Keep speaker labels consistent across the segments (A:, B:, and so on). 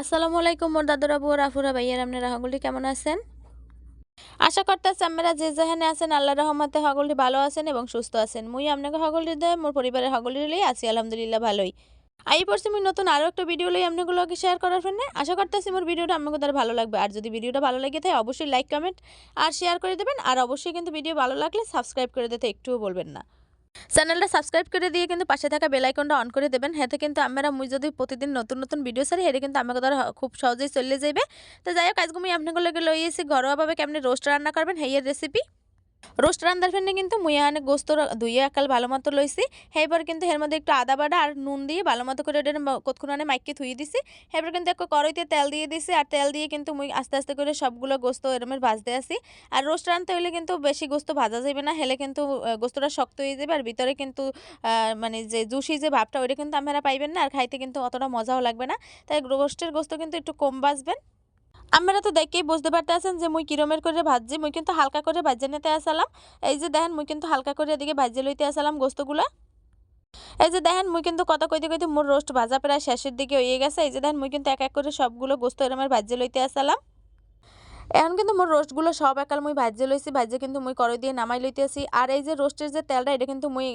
A: আসসালামু আলাইকুম মোর দাদুরা বুয়া রাফুরা ভাইয়ার, আপনারা হগলটি কেমন আছেন? আশা করতেছি আপনারা যে যেখানে আছেন আল্লাহ রহমতে হগলটি ভালো আছেন এবং সুস্থ আছেন। মুই আপনাকে হগলটি দেয় মোর পরিবারের হগলটি লই আছি, আলহামদুলিল্লাহ ভালোই। আই পড়ছি মুই নতুন আরও একটা ভিডিও লই আপনাগুলোকে শেয়ার করার জন্য আশা করতেছি মোর ভিডিওটা আপনাকে তার ভালো লাগবে। আর যদি ভিডিওটা ভালো লাগে থাকে, অবশ্যই লাইক কমেন্ট আর শেয়ার করে দেবেন। আর অবশ্যই কিন্তু ভিডিও ভালো লাগলে সাবস্ক্রাইব করে দিতে একটুও বলবেন না। চ্যানেলটা সাবস্ক্রাইব করে দিয়ে কিন্তু পাশে থাকা বেলাইকনটা অন করে দেবেন। হেতে কিন্তু আমরা মুই যদি প্রতিদিন নতুন নতুন ভিডিও সারি হেতে কিন্তু আমাকে ধর খুব সহজেই চলে যাবে তো যাই হোক, আজকে মুই লই এসে ঘরোয়াভাবে কেমনি রোস্ট রান্না করবেন হেয়ের রেসিপি রোস্ট রান্নার ফেনে কিন্তু মুই এখানে গোস্ত ধুইয়ে একাল ভালো মতো লইছি। সেইবার কিন্তু এর মধ্যে একটু আদা বাটা আর নুন দিয়ে ভালো মতো করে এটা কতক্ষণে মাইকে ধুয়ে দিছি। এবার কিন্তু একটু কড়াইতে তেল দিয়ে দিছি আর তেল দিয়ে কিন্তু মুই আস্তে আস্তে করে সবগুলো গোস্ত এরমের ভাজতে আসি আর রোস্ট রানতে হলে কিন্তু বেশি গোস্ত ভাজা যাবে না, হেলে কিন্তু গোস্তটা শক্ত হয়ে যাবে আর ভিতরে কিন্তু মানে যে জুসি যে ভাবটা ওইটা কিন্তু আপনারা পাইবেন না আর খাইতে কিন্তু অতটা মজাও লাগবে না। তাই রোস্টের গোস্ত কিন্তু একটু কম ভাজবেন। আপনারা তো দেখেই বুঝতে পারতেছেন যে মুই কিরমের করে ভাজি মুই কিন্তু হালকা করে ভাজে নিতে আসালাম। এই যে দেখেন, মুই কিন্তু হালকা করে এদিকে ভাজে লইতে আসালাম গোস্তগুলা। এই যে দেখেন, মুই কিন্তু কথা কইতে কইতে মোর রোস্ট ভাজা প্রায় শেষের দিকে হয়ে গেছে। এই যে দেখেন, মুই কিন্তু এক এক করে সবগুলো গোস্ত এরমের ভাজে লইতে আসালাম। এখন কিন্তু মোর রোস্টগুলো সব একাল মুই ভাজে লইছি, ভাজে কিন্তু মুই কড়াই দিয়ে নামাই লইতেছি। আর এই যে রোস্টের যে তেলটা, এটা কিন্তু মুই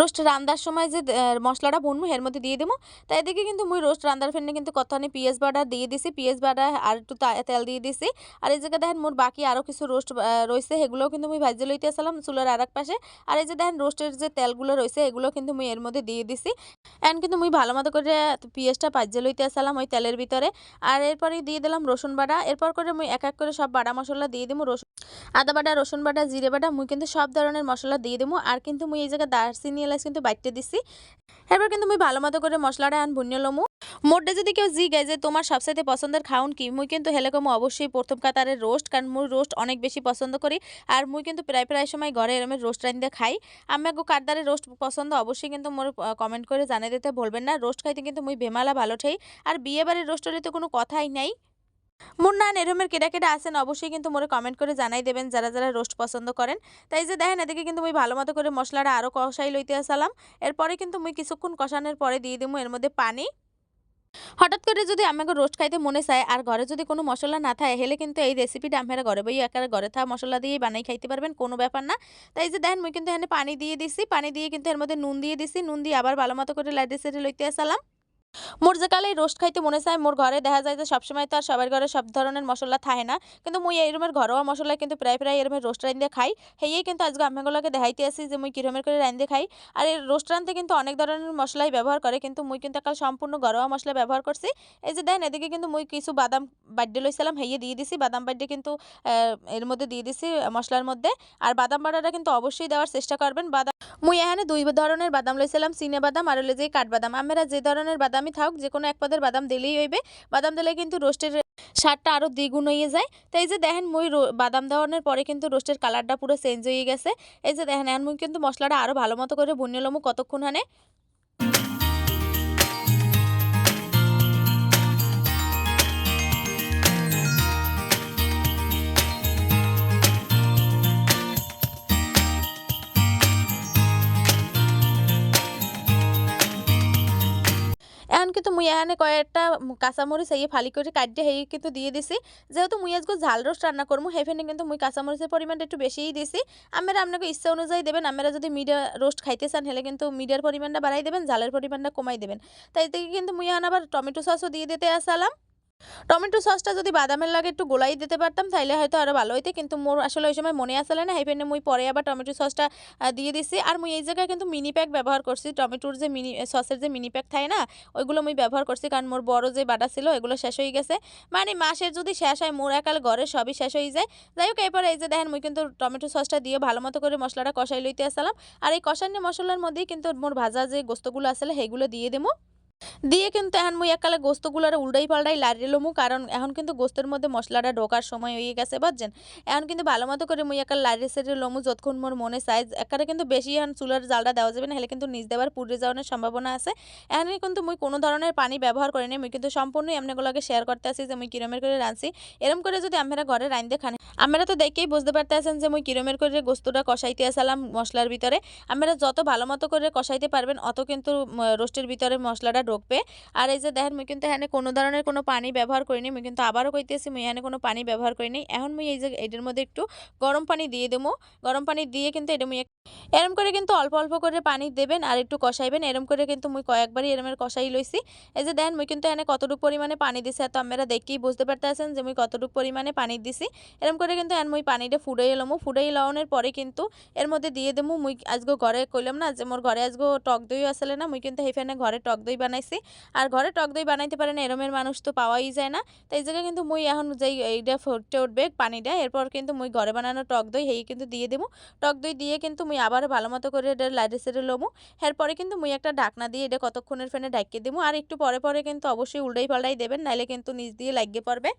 A: রোস্ট রান্দার সময় যে মশলাটা বুনবো এর মধ্যে দিয়ে দেবো। তাই এদিকে কিন্তু মুই রোস্ট রান্দার ফেনে কিন্তু কতখানি পিঁয়াজ বাটা দিয়ে দিছি, পিঁয়াজ বাটা আর একটু তেল দিয়ে দিছি। আর এই জায়গায় দেখেন মোর বাকি আরও কিছু রোস্ট রয়েছে সেগুলোও কিন্তু মুই ভাজে লইতে আসলাম চুলার আর এক পাশে। আর এই যে দেখেন রোস্টের যে তেলগুলো রয়েছে এগুলো কিন্তু মুই এর মধ্যে দিয়ে দিছি। এখন কিন্তু মুই ভালো মতো করে পেঁয়াজটা ভাজে লইতে আসলাম ওই তেলের ভিতরে। আর এরপরে দিয়ে দিলাম রসুন বাটা। এরপর করে মুই এক এক করে সব বাটা মশলা দিয়ে দিব, রসুন, আদা বাটা, রসুন বাটা, জিরে বাটা, মুই কিন্তু সব ধরনের মশলা দিয়ে দেবো। আর কিন্তু মুই এই জায়গায় দারচিনি এলাচ কিন্তু বাইটে দিছি। এরপর কিন্তু মুই ভালো মতো করে মশলাটা আন ভুনিয়ে লমু। মোটে যদি কেউ জি গায় যে তোমার সবসাইতে পছন্দের খাউন কি, মুই কিন্তু হেলেকম অবশ্যই প্রথম কাতারের রোস্ট কারণ মুই রোস্ট অনেক বেশি পছন্দ করি আর মুই কিন্তু প্রায় প্রায় সময় ঘরে এরমের রোস্ট রান্ধতে খাই। আমি গো কারদারের রোস্ট পছন্দ, অবশ্যই কিন্তু মোর কমেন্ট করে জানিয়ে দিতে বলবেন না। রোস্ট খাইতে কিন্তু মুই বেমালা ভালো ঠাই। আর বিয়ে বাড়ির রোস্ট হলে তো কোনো কথাই নাই। মোর নান এরমের কেটা কেটা আছেন অবশ্যই কিন্তু মোরে কমেন্ট করে জানাই দেবেন, যারা যারা রোস্ট পছন্দ করেন। তাই যে দেখেন এদিকে কিন্তু মুই ভালো মতো করে মশলাটা আরও কষাই লইতে আসালাম। এরপরে কিন্তু মুই কিছুক্ষণ কষানোর পরে দিয়ে দিব এর মধ্যে পানি। হঠাৎ করে যদি আমাকে রোস্ট খাইতে মনে চায় আর ঘরে যদি কোনো মশলা না থাকে, হেলে কিন্তু এই রেসিপিটা আপনারা ঘরে বই একার ঘরে থাকা মশলা দিয়েই বানাই খাইতে পারবেন, কোনো ব্যাপার না। তাই যে দেখেন মুই কিন্তু এখানে পানি দিয়ে দিছি, পানি দিয়ে কিন্তু এর মধ্যে নুন দিয়ে দিছি, নুন দিয়ে আবার ভালো মতো করে লাইটে সেটে লইতে আসালাম। মোর যে কালে রোস্ট খাইতে মনে চায়, মোর ঘরে দেখা যায় যে সবসময় তো আর সবার ঘরে সব ধরনের মশলা থাকে না। কিন্তু মুই এই রুমের ঘরোয়া মশলা কিন্তু প্রায় প্রায় এরমের রোস্ট রান্ধে খাই। হেয়েই কিন্তু আজকে আম্মাগুলোকে দেখাইতে আসি যে মুই কিরমের করে রান্ধে খাই। আর এই রোস্ট রান্ধতে কিন্তু অনেক ধরনের মশলাই ব্যবহার করে, কিন্তু মুই কিন্তু একাল সম্পূর্ণ ঘরোয়া মশলা ব্যবহার করছি। এই যে দেখেন এদিকে কিন্তু মুই কিছু বাদাম বাড্ডে লইছিলাম হেয়ে দিয়ে দিছি। বাদাম বাড্ডে কিন্তু এর মধ্যে দিয়ে দিছি মশলার মধ্যে। আর বাদাম বাটাটা কিন্তু অবশ্যই দেওয়ার চেষ্টা করবেন। বাদাম, মুই এখানে দুই ধরনের বাদাম লইছিলাম, চিনে বাদাম আর হলে যে কাঠবাদাম আমরা যে ধরনের বাদামই থাক যে কোনো এক পাদের বাদাম দিলেই হইবে। বাদাম দিলে কিন্তু রোস্টের স্বাদটা আরও দ্বিগুণ হয়ে যায়। তো এই যে দেখেন, মুই বাদাম দেওয়ানোর পরে কিন্তু রোস্টের কালারটা পুরো চেঞ্জ হয়ে গেছে। এই যে দেখেন, এখন মুই কিন্তু মশলাটা আরও ভালো মতো করে ভুনিয়ে লমু কতক্ষণ হানে। মুই এখানে কয়েকটা কাঁচামরিচ এই ফালি করে কাটিয়ে হেই কিন্তু দিয়ে দিছি। যেহেতু মুই আজকে ঝাল রোস্ট রান্না করব হেফেনে কিন্তু মুই কাঁচামরিচের পরিমাণটা একটু বেশিই দিছি। আমরা আপনাকে ইচ্ছা অনুযায়ী দেবেন, আমরা যদি মিডিয়া রোস্ট খাইতে চান হলে কিন্তু মিডিয়ার পরিমাণটা বাড়াই দেবেন, ঝালের পরিমাণটা কমাই দেবেন। তাই থেকে কিন্তু মুই এখন আবার টমেটো সসও দিয়ে দিতে আসালাম। টমেটো সসটা যদি বাদামের লাগে একটু গোলাই দিতে পারতাম, তাইলে হয়তো আরও ভালো হইতে। কিন্তু মোর আসলে ওই সময় মনে আসলে না হেপেনে মুই পরে আবার টমেটো সসটা দিয়ে দিছি। আর মুই এই জায়গায় কিন্তু মিনি প্যাক ব্যবহার করছি। টমেটোর যে মিনি সসের যে মিনি প্যাক থাকে না, ওইগুলো মুই ব্যবহার করছি। কারণ মোর বড় যে বাটা ছিল এগুলো শেষ হয়ে গেছে। মানে মাসের যদি শেষ হয়, মোর একাল ঘরে সবই শেষ হয়ে যায়। যাই হোক, এরপরে এই যে দেখেন, মুই কিন্তু টমেটো সসটা দিয়ে ভালো মতো করে মশলাটা কষাই লইতে আসলাম। আর এই কষানি মশলার মধ্যেই কিন্তু মোর ভাজা যে গোস্তগুলো আসলে সেগুলো দিয়ে দেবো দিয়ে কিন্তু এখন মুই একালে গোস্তগুলোর উল্টাই পাল্টাই লাড়িয়ে লমু, কারণ এখন কিন্তু গোস্তের মধ্যে মশলাটা ঢোকার সময় হয়ে গেছে, বুঝছেন? এখন কিন্তু ভালো মতো করে মুই একাল লাড়িয়ে সেটে লমু, যতক্ষণ মোর মনে সাইজ একারে কিন্তু বেশি এখন চুলার জালটা দেওয়া যাবে না, হলে কিন্তু নিজ দেওয়ার পুড়ে যাওয়ার সম্ভাবনা আছে। এখন কিন্তু মুই কোনো ধরনের পানি ব্যবহার করিনি, মুই কিন্তু সম্পূর্ণই এমনিগুলোকে শেয়ার করতে আসি যে মুই কিরমের করে রাঁধছি। এরম করে যদি আমরা ঘরে রাঁধতে খান আমরা তো দেখেই বুঝতে পারতে আছেন যে, মুই কিরমের করে গোস্তটা কষাইতে আসালাম মশলার ভিতরে। আমরা যত ভালো মতো করে কষাইতে পারবেন, অত কিন্তু রোস্টের ভিতরে মশলাটা ঢুকবে। আর এই যে দেখেন, মুই কিন্তু এখানে কোনো ধরনের কোনো পানি ব্যবহার করিনি, মুই কিন্তু আবারও কইতেছি, মুই এখানে কোনো পানি ব্যবহার করিনি। এখন মুই এই যে, এটার মধ্যে একটু গরম পানি দিয়ে দেবো। গরম পানি দিয়ে কিন্তু এটা মুই এরম করে কিন্তু অল্প অল্প করে পানি দেবেন আর একটু কষাইবেন। এরম করে কিন্তু মুই কয়েকবারই এরমের কষাই লইছি। এই যে দেখেন, মুই কিন্তু এখানে কতটুকু পরিমাণে পানি দিছি তো আপনারা দেখেই বুঝতে পারতেছেন যে, মুই কতটুকু পরিমাণে পানি দিছি। এরম করে কিন্তু এখন মুই পানিটা ফুটাই এলামো ফুটাই লাউনের পরে কিন্তু এর মধ্যে দিয়ে দেবো। মুই আজকে ঘরে কইলাম না যে মোর ঘরে আজকে টক দই আসলে না, মুই কিন্তু সেইখানে ঘরে টক দই বানাইছি। আর ঘরে টক দই বানাইতে পারেন এরমের মানুষ তো পাওয়াই যায় না। তাই জায়গায় কিন্তু মুই এখন যেই এইটা ফুটে উঠবে পানিটা এরপর কিন্তু মুই ঘরে বানানো টক দই হেই কিন্তু দিয়ে দেবো। টক দই দিয়ে কিন্তু মুই আবার ভালো মতো করে এটা লাইটে সেটে লমু। এরপরে কিন্তু মুই একটা ঢাকনা দিয়ে এটা কতক্ষণের ফেনে ঢাকিয়ে দেবো। আর একটু পরে পরে কিন্তু অবশ্যই উল্টাই পাল্টাই দেবেন নাহলে কিন্তু নিচ দিয়ে লাগিয়ে পড়বে।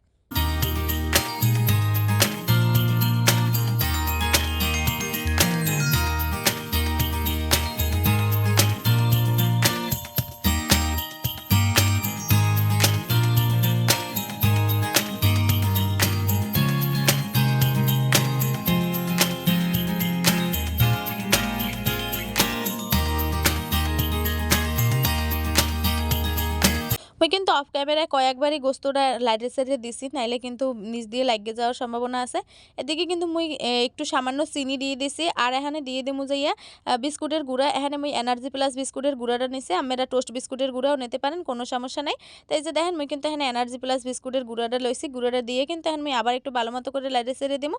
A: মুই কিন্তু অফ ক্যামেরায় কয়েকবারই গোস্তটা লাইটে সাইডে দিছি, নাইলে কিন্তু নিচ দিয়ে লাগিয়ে যাওয়ার সম্ভাবনা আছে। এদিকে কিন্তু মুই একটু সামান্য চিনি দিয়ে দিছি, আর এখানে দিয়ে দিমু যাইয়া বিস্কুটের গুঁড়া। এখানে মুই এনার্জি প্লাস বিস্কুটের গুঁড়াটা নিছি, আপনারা টোস্ট বিস্কুটের গুঁড়াও নিতে পারেন, কোনো সমস্যা নাই। তাই যে দেখেন, মুই কিন্তু এখানে এনার্জি প্লাস বিস্কুটের গুঁড়াটা লইছি, গুঁড়াটা দিয়ে কিন্তু এখন মুই আবার একটু ভালো মতো করে লাইটে সেরে দিমু।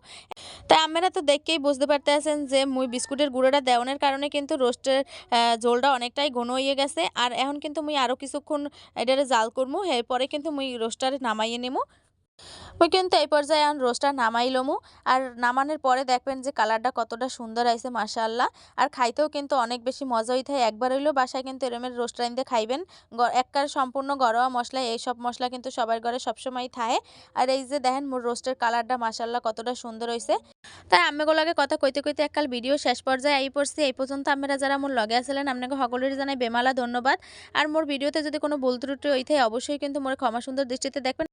A: তাই আপনারা তো দেখেই বুঝতে পারতেছেন যে মুই বিস্কুটের গুঁড়াটা দেওয়ানোর কারণে কিন্তু রোস্টের ঝোলটা অনেকটাই ঘন হয়ে গেছে। আর এখন কিন্তু মুই আরও কিছুক্ষণ এটারে জাল করব এরপরে কিন্তু মুই রোস্টারে নামাইয়ে নেমু। মুই কিন্তু এই পর্যায়ে এখন রোস্টার নামাই লমু। আর নামানোর পরে দেখবেন যে কালারটা কতটা সুন্দর আইছে, মাশাআল্লাহ। আর খাইতেও কিন্তু অনেক বেশি মজা হইতে একবার হইলেও বাসায় কিন্তু এরমের রোস্টার আনতে খাইবেন। এককার সম্পূর্ণ ঘরোয়া মশলা, এই সব মশলা কিন্তু সবার ঘরে সবসময় থাকে। আর এই যে দেখেন মোর রোস্টের কালারটা, মাশাআল্লাহ, কতটা সুন্দর হইছে। তাই আম্মেগুলোকে কথা কইতে কইতে এককাল ভিডিও শেষ পর্যায়ে এই পড়ছি। এই পর্যন্ত আমরা যারা মোর লগে আসলেন আপনাকে সকলের জানাই বেমালা ধন্যবাদ। আর মোর ভিডিওতে যদি কোনো ভুল ত্রুটি হইতে অবশ্যই কিন্তু মোর ক্ষমা সুন্দর দৃষ্টিতে দেখবেন।